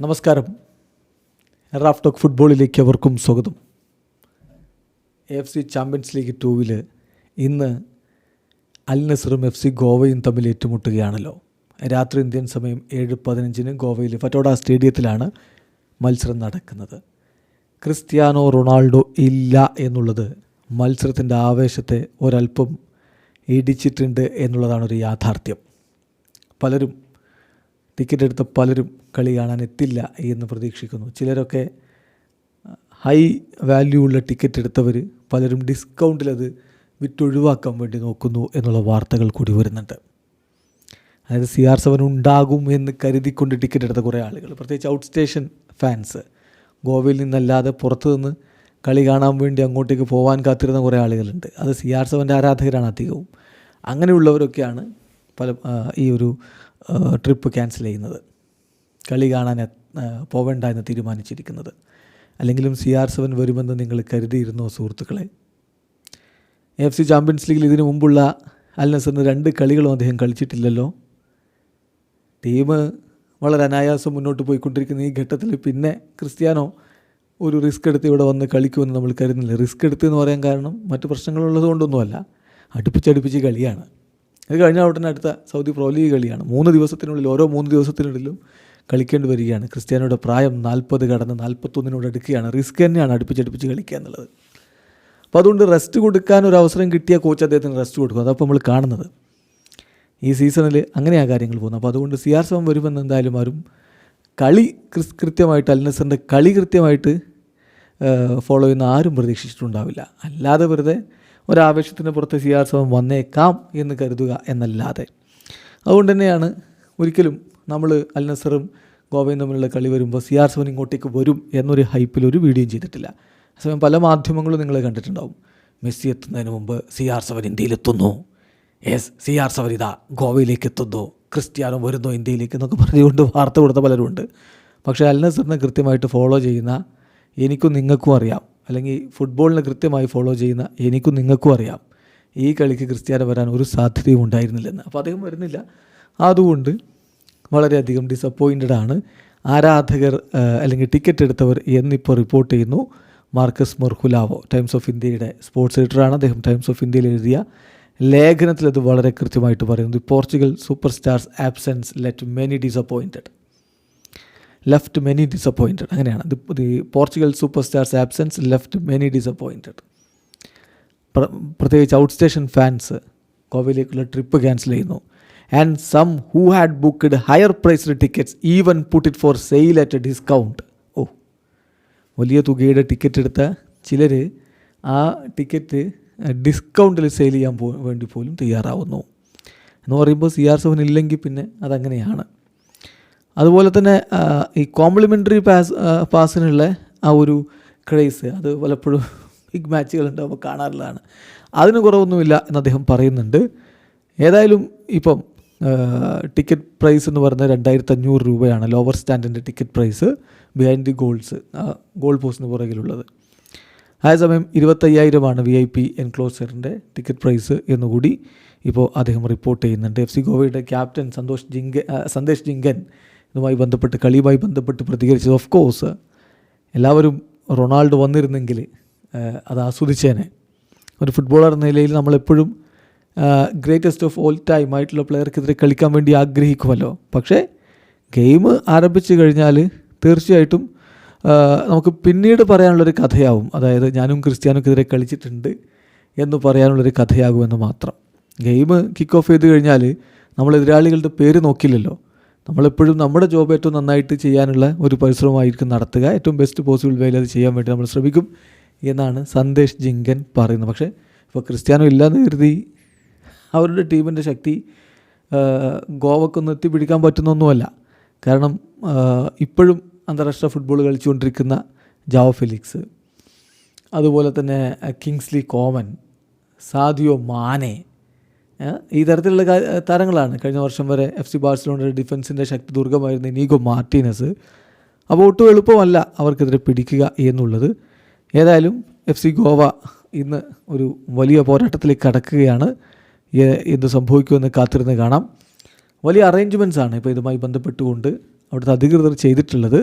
നമസ്കാരം. Raf talk ഫുട്ബോളിലേക്ക് അവർക്കും സ്വാഗതം. എഫ് സി ചാമ്പ്യൻസ് ലീഗ് ടൂവിൽ ഇന്ന് അൽ നസറും എഫ് സി ഗോവയും തമ്മിൽ ഏറ്റുമുട്ടുകയാണല്ലോ. രാത്രി ഇന്ത്യൻ സമയം ഏഴ് പതിനഞ്ചിന് ഗോവയിലെ ഫറ്റോഡ സ്റ്റേഡിയത്തിലാണ് മത്സരം നടക്കുന്നത്. ക്രിസ്ത്യാനോ റൊണാൾഡോ ഇല്ല എന്നുള്ളത് മത്സരത്തിന്റെ ആവേശത്തെ ഒരല്പം ഇടിച്ചിട്ടുണ്ട് എന്നുള്ളതാണ് ഒരു യാഥാർത്ഥ്യം. പലരും ടിക്കറ്റ് എടുത്ത പലരും കളി കാണാൻ എത്തില്ല എന്ന് പ്രതീക്ഷിക്കുന്നു. ചിലരൊക്കെ ഹൈ വാല്യൂ ഉള്ള ടിക്കറ്റ് എടുത്തവർ പലരും ഡിസ്കൗണ്ടിൽ അത് വിറ്റൊഴിവാക്കാൻ വേണ്ടി നോക്കുന്നു എന്നുള്ള വാർത്തകൾ കൂടി വരുന്നുണ്ട്. അതായത് സി ആർ സെവൻ ഉണ്ടാകും എന്ന് കരുതിക്കൊണ്ട് ടിക്കറ്റ് എടുത്ത കുറേ ആളുകൾ. പ്രത്യേകിച്ച് ഔട്ട് സ്റ്റേഷൻ ഫാൻസ്. ഗോവയിൽ നിന്നല്ലാതെ പുറത്തു നിന്ന് കളി കാണാൻ വേണ്ടി അങ്ങോട്ടേക്ക് പോകാൻ കാത്തിരുന്ന കുറേ ആളുകളുണ്ട്. അത് സി ആർ സെവന്റെ ആരാധകരാണ് അധികവും. അങ്ങനെയുള്ളവരൊക്കെയാണ് പല ഈ ഒരു ട്രിപ്പ് ക്യാൻസൽ ചെയ്യുന്നത്. കളി കാണാൻ പോവേണ്ട എന്ന് തീരുമാനിച്ചിരിക്കുന്നത്. അല്ലെങ്കിലും സി ആർ സെവൻ വരുമെന്ന് നിങ്ങൾ കരുതിയിരുന്നോ സുഹൃത്തുക്കളെ? എഫ് സി ചാമ്പ്യൻസ് ലീഗിൽ ഇതിനു മുമ്പുള്ള അൽ നസറിന് രണ്ട് കളികളും അദ്ദേഹം കളിച്ചിട്ടില്ലല്ലോ. ടീം വളരെ അനായാസം മുന്നോട്ട് പോയിക്കൊണ്ടിരിക്കുന്ന ഈ ഘട്ടത്തിൽ പിന്നെ ക്രിസ്ത്യാനോ ഒരു റിസ്ക് എടുത്ത് ഇവിടെ വന്ന് കളിക്കുമെന്ന് നമ്മൾ കരുതുന്നില്ല. റിസ്ക് എടുത്ത് എന്ന് പറയാൻ കാരണം മറ്റു പ്രശ്നങ്ങളുള്ളത് കൊണ്ടൊന്നുമല്ല അടുപ്പിച്ചടുപ്പിച്ച് കളിയാണ്. അത് കഴിഞ്ഞ ഉടനെ അടുത്ത സൗദി പ്രോ ലീഗ് കളിയാണ്. മൂന്ന് ദിവസത്തിനുള്ളിൽ ഓരോ മൂന്ന് ദിവസത്തിനുള്ളിലും കളിക്കേണ്ടി വരികയാണ്. ക്രിസ്ത്യാനോയുടെ പ്രായം നാൽപ്പത് കടന്ന് നാൽപ്പത്തൊന്നിനോട് അടുക്കുകയാണ്. റിസ്ക് തന്നെയാണ് അടുപ്പിച്ചടുപ്പിച്ച് കളിക്കുക എന്നുള്ളത്. അപ്പോൾ അതുകൊണ്ട് റെസ്റ്റ് കൊടുക്കാൻ ഒരു അവസരം കിട്ടിയ കോച്ച് അദ്ദേഹത്തിന് റെസ്റ്റ് കൊടുക്കും. അതപ്പോൾ നമ്മൾ കാണുന്നത്. ഈ സീസണിൽ അങ്ങനെയാണ് കാര്യങ്ങൾ പോകുന്നത് അപ്പോൾ അതുകൊണ്ട് സി ആർ സെവൻ വരുമെന്ന് എന്തായാലും ആരും കളി കൃത്യമായിട്ട് അൽനസറിന്റെ കളി കൃത്യമായിട്ട് ഫോളോ ചെയ്യുന്ന ആരും പ്രതീക്ഷിച്ചിട്ടുണ്ടാവില്ല. അല്ലാതെ വെറുതെ ഒരാവേശത്തിന് പുറത്ത് സി ആർ സെവൻ വന്നേക്കാം എന്ന് കരുതുക എന്നല്ലാതെ. അതുകൊണ്ട് തന്നെയാണ് ഒരിക്കലും നമ്മൾ അൽനസറും ഗോവയും തമ്മിലുള്ള കളി വരുമ്പോൾ സി ആർ സെവൻ ഇങ്ങോട്ടേക്ക് വരും എന്നൊരു ഹൈപ്പിൽ ഒരു വീഡിയോയും ചെയ്തിട്ടില്ല. അതേസമയം പല മാധ്യമങ്ങളും നിങ്ങൾ കണ്ടിട്ടുണ്ടാവും. മെസ്സി എത്തുന്നതിന് മുമ്പ് സി ആർ സെവൻ ഇന്ത്യയിലെത്തുന്നു. എസ് സി ആർ സെവൻ ഇതാ ഗോവയിലേക്ക് എത്തുന്നു ക്രിസ്ത്യാനോ വരുന്നു ഇന്ത്യയിലേക്ക് എന്നൊക്കെ പറഞ്ഞുകൊണ്ട് വാർത്ത കൊടുത്ത പലരുമുണ്ട്. പക്ഷേ അൽ നസറിനെ കൃത്യമായിട്ട് ഫോളോ ചെയ്യുന്ന എനിക്കും നിങ്ങൾക്കും അറിയാം. അല്ലെങ്കിൽ ഫുട്ബോളിനെ കൃത്യമായി ഫോളോ ചെയ്യുന്ന എനിക്കും നിങ്ങൾക്കും അറിയാം. ഈ കളിക്ക് ക്രിസ്ത്യാനോ വരാൻ ഒരു സാധ്യതയും ഉണ്ടായിരുന്നില്ലെന്ന്. അപ്പോൾ അദ്ദേഹം വരുന്നില്ല. അതുകൊണ്ട് വളരെയധികം ഡിസപ്പോയിന്റഡ് ആണ്. ആരാധകർ അല്ലെങ്കിൽ ടിക്കറ്റ് എടുത്തവർ എന്നിപ്പോൾ റിപ്പോർട്ട് ചെയ്യുന്നു. മാർക്കസ് മൊർഹുലാവോ ടൈംസ് ഓഫ് ഇന്ത്യയുടെ സ്പോർട്സ് എഡിറ്ററാണ് അദ്ദേഹം ടൈംസ് ഓഫ് ഇന്ത്യയിൽ എഴുതിയ ലേഖനത്തിൽ അത് വളരെ കൃത്യമായിട്ട് പറയുന്നു. Portugal super stars absence let many disappointed left many disappointed അങ്ങനെയാണ്. The Portugal super stars absence left many disappointed പ്രത്യേകിച്ച് ഔട്ട് സ്റ്റേഷൻ ഫാൻസ് ഗോവയിലേക്കുള്ള ട്രിപ്പ് ക്യാൻസൽ ചെയ്യുന്നു. And some who had booked higher priced tickets even put it for sale at a discount ഓ വലിയ തുകയുടെ ticket എടുത്ത ചിലർ ആ ticket ഡിസ്കൗണ്ടിൽ sale ചെയ്യാൻ പോ വേണ്ടി പോലും തയ്യാറാവുന്നു. എന്ന് പറയുമ്പോൾ സി ആർ സെവൻ ഇല്ലെങ്കിൽ പിന്നെ അതങ്ങനെയാണ്. അതുപോലെ തന്നെ ഈ കോംപ്ലിമെന്ററി പാസ് പാസിനുള്ള ആ ഒരു ക്രേസ് അത് പലപ്പോഴും ബിഗ് മാച്ചുകൾ ഉണ്ടാകുമ്പോൾ കാണാറുള്ളതാണ്. അതിന് കുറവൊന്നുമില്ല എന്ന് അദ്ദേഹം പറയുന്നുണ്ട്. ഏതായാലും ഇപ്പം ടിക്കറ്റ് പ്രൈസ് എന്ന് പറയുന്നത് രണ്ടായിരത്തി അഞ്ഞൂറ് രൂപയാണ് lower സ്റ്റാൻഡിന്റെ ticket price behind the goals goal പോസ്റ്റിന് പുറകിലുള്ളത്. അതേസമയം ഇരുപത്തയ്യായിരമാണ് വി ഐ പി എൻക്ലോസറിന്റെ ടിക്കറ്റ് പ്രൈസ് എന്നുകൂടി ഇപ്പോൾ അദ്ദേഹം റിപ്പോർട്ട് ചെയ്യുന്നുണ്ട്. എഫ് സി ഗോവയുടെ ക്യാപ്റ്റൻ സന്തോഷ് ജിങ്കൻ സന്ദേശ് ജിങ്കൻ ഇതുമായി ബന്ധപ്പെട്ട് കളിയുമായി ബന്ധപ്പെട്ട് പ്രതികരിച്ചത്. ഓഫ് കോഴ്സ് എല്ലാവരും റൊണാൾഡോ വന്നിരുന്നെങ്കിൽ അത് ആസ്വദിച്ചേനെ. ഒരു ഫുട്ബോളർ എന്ന നിലയിൽ നമ്മളെപ്പോഴും ഗ്രേറ്റസ്റ്റ് ഓഫ് ഓൾ ടൈം ആയിട്ടുള്ള പ്ലെയർക്കെതിരെ കളിക്കാൻ വേണ്ടി ആഗ്രഹിക്കുമല്ലോ. പക്ഷേ ഗെയിം ആരംഭിച്ചു കഴിഞ്ഞാൽ തീർച്ചയായിട്ടും നമുക്ക് പിന്നീട് പറയാനുള്ളൊരു കഥയാവും. അതായത് ഞാനും ക്രിസ്ത്യാനോക്കെതിരെ കളിച്ചിട്ടുണ്ട് എന്ന് പറയാനുള്ളൊരു കഥയാകുമെന്ന് മാത്രം. ഗെയിം കിക്ക് ഓഫ് ചെയ്ത് കഴിഞ്ഞാൽ നമ്മൾ എതിരാളികളുടെ പേര് നോക്കില്ലല്ലോ. നമ്മളെപ്പോഴും നമ്മുടെ ജോബ് ഏറ്റവും നന്നായിട്ട് ചെയ്യാനുള്ള ഒരു പരിശ്രമമായിരിക്കും നടത്തുക. ഏറ്റവും ബെസ്റ്റ് പോസിബിൾ വേയിൽ അത് ചെയ്യാൻ വേണ്ടി നമ്മൾ ശ്രമിക്കും എന്നാണ് സന്ദേശ് ജിങ്കൻ പറയുന്നത്. പക്ഷേ ഇപ്പോൾ ക്രിസ്ത്യാനോ ഇല്ലാന്ന് കരുതി അവരുടെ ടീമിന്റെ ശക്തി പിടിക്കാൻ എത്തിപ്പിടിക്കാൻ പറ്റുന്നൊന്നുമല്ല. കാരണം ഇപ്പോഴും അന്താരാഷ്ട്ര ഫുട്ബോൾ കളിച്ചുകൊണ്ടിരിക്കുന്ന ജാവോ ഫെലിക്സ് അതുപോലെ തന്നെ കിങ്സ്ലി കോമൻ സാദിയോ മാനെ ഈ തരത്തിലുള്ള താരങ്ങളാണ്. കഴിഞ്ഞ വർഷം വരെ എഫ് സി ബാഴ്സലോണയുടെ ഡിഫൻസിന്റെ ശക്തി ദുർഗമായിരുന്ന ഇനീഗോ മാർട്ടീനസ്. അപ്പോൾ ഒട്ടും എളുപ്പമല്ല അവർക്കെതിരെ പിടിക്കുക എന്നുള്ളത്. ഏതായാലും എഫ് സി ഗോവ ഇന്ന് ഒരു വലിയ പോരാട്ടത്തിലേക്ക് കടക്കുകയാണ്. എന്ത് സംഭവിക്കുമെന്ന് കാത്തിരുന്ന് കാണാം. വലിയ അറേഞ്ച്മെന്റ്സ് ആണ് ഇപ്പോൾ ഇതുമായി ബന്ധപ്പെട്ടുകൊണ്ട് അവിടുത്തെ അധികൃതർ ചെയ്തിട്ടുള്ളത്.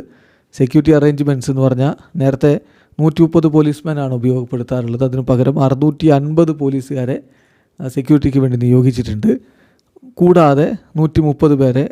സെക്യൂരിറ്റി അറേഞ്ച്മെന്റ്സ് എന്ന് പറഞ്ഞാൽ നേരത്തെ നൂറ്റി മുപ്പത് പോലീസ്മാനാണ് ഉപയോഗപ്പെടുത്താറുള്ളത്. അതിന് പകരം അറുന്നൂറ്റി അൻപത് പോലീസുകാരെ സെക്യൂരിറ്റിക്ക് വേണ്ടി നിയോഗിച്ചിട്ടുണ്ട്. കൂടാതെ നൂറ്റി മുപ്പത് പേരെ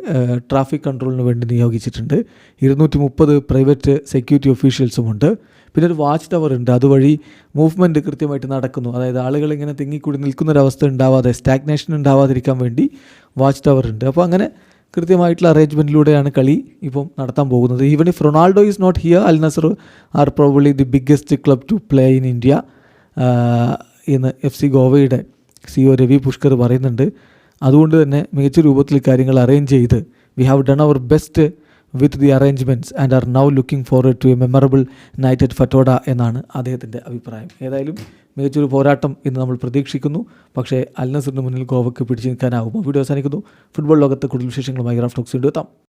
ട്രാഫിക് കൺട്രോളിന് വേണ്ടി നിയോഗിച്ചിട്ടുണ്ട്. ഇരുന്നൂറ്റി മുപ്പത് പ്രൈവറ്റ് സെക്യൂരിറ്റി ഒഫീഷ്യൽസുമുണ്ട് പിന്നെ ഒരു വാച്ച് ടവർ ഉണ്ട്. അതുവഴി മൂവ്മെന്റ് കൃത്യമായിട്ട് നടക്കുന്നു. അതായത് ആളുകൾ ഇങ്ങനെ തിങ്ങിക്കൂടി നിൽക്കുന്നൊരവസ്ഥ ഉണ്ടാവാതെ സ്റ്റാഗ്നേഷൻ ഉണ്ടാവാതിരിക്കാൻ വേണ്ടി വാച്ച് ടവർ ഉണ്ട്. അപ്പോൾ അങ്ങനെ കൃത്യമായിട്ടുള്ള അറേഞ്ച്മെന്റിലൂടെയാണ് കളി ഇപ്പം നടത്താൻ പോകുന്നത്. Even if Ronaldo is not here Al Nassr are probably the biggest club to play in India എന്ന് എഫ് സി ഗോവയുടെ സിഒ രവി പുഷ്കർ പറയുന്നുണ്ട് അതുകൊണ്ട് തന്നെ മികച്ച രൂപത്തിൽ കാര്യങ്ങൾ അറേഞ്ച് ചെയ്ത് we have done our best with the arrangements and are now looking forward to a memorable night at Fatorda എന്നാണ് അദ്ദേഹത്തിന്റെ അഭിപ്രായം. ഏതായാലും മികച്ചൊരു പോരാട്ടം ഇന്ന് നമ്മൾ പ്രതീക്ഷിക്കുന്നു. പക്ഷേ അൽനസറിന് മുന്നിൽ ഗോവയ്ക്ക് പിടിച്ചു നിൽക്കാനാകുമോ വീഡിയോ അവസാനിക്കുന്നു. ഫുട്ബോൾ ലോകത്ത് കൂടുതൽ വിശേഷങ്ങളുമായി ഗ്രാഫ് ടോക്സ് വീണ്ടും എത്താം.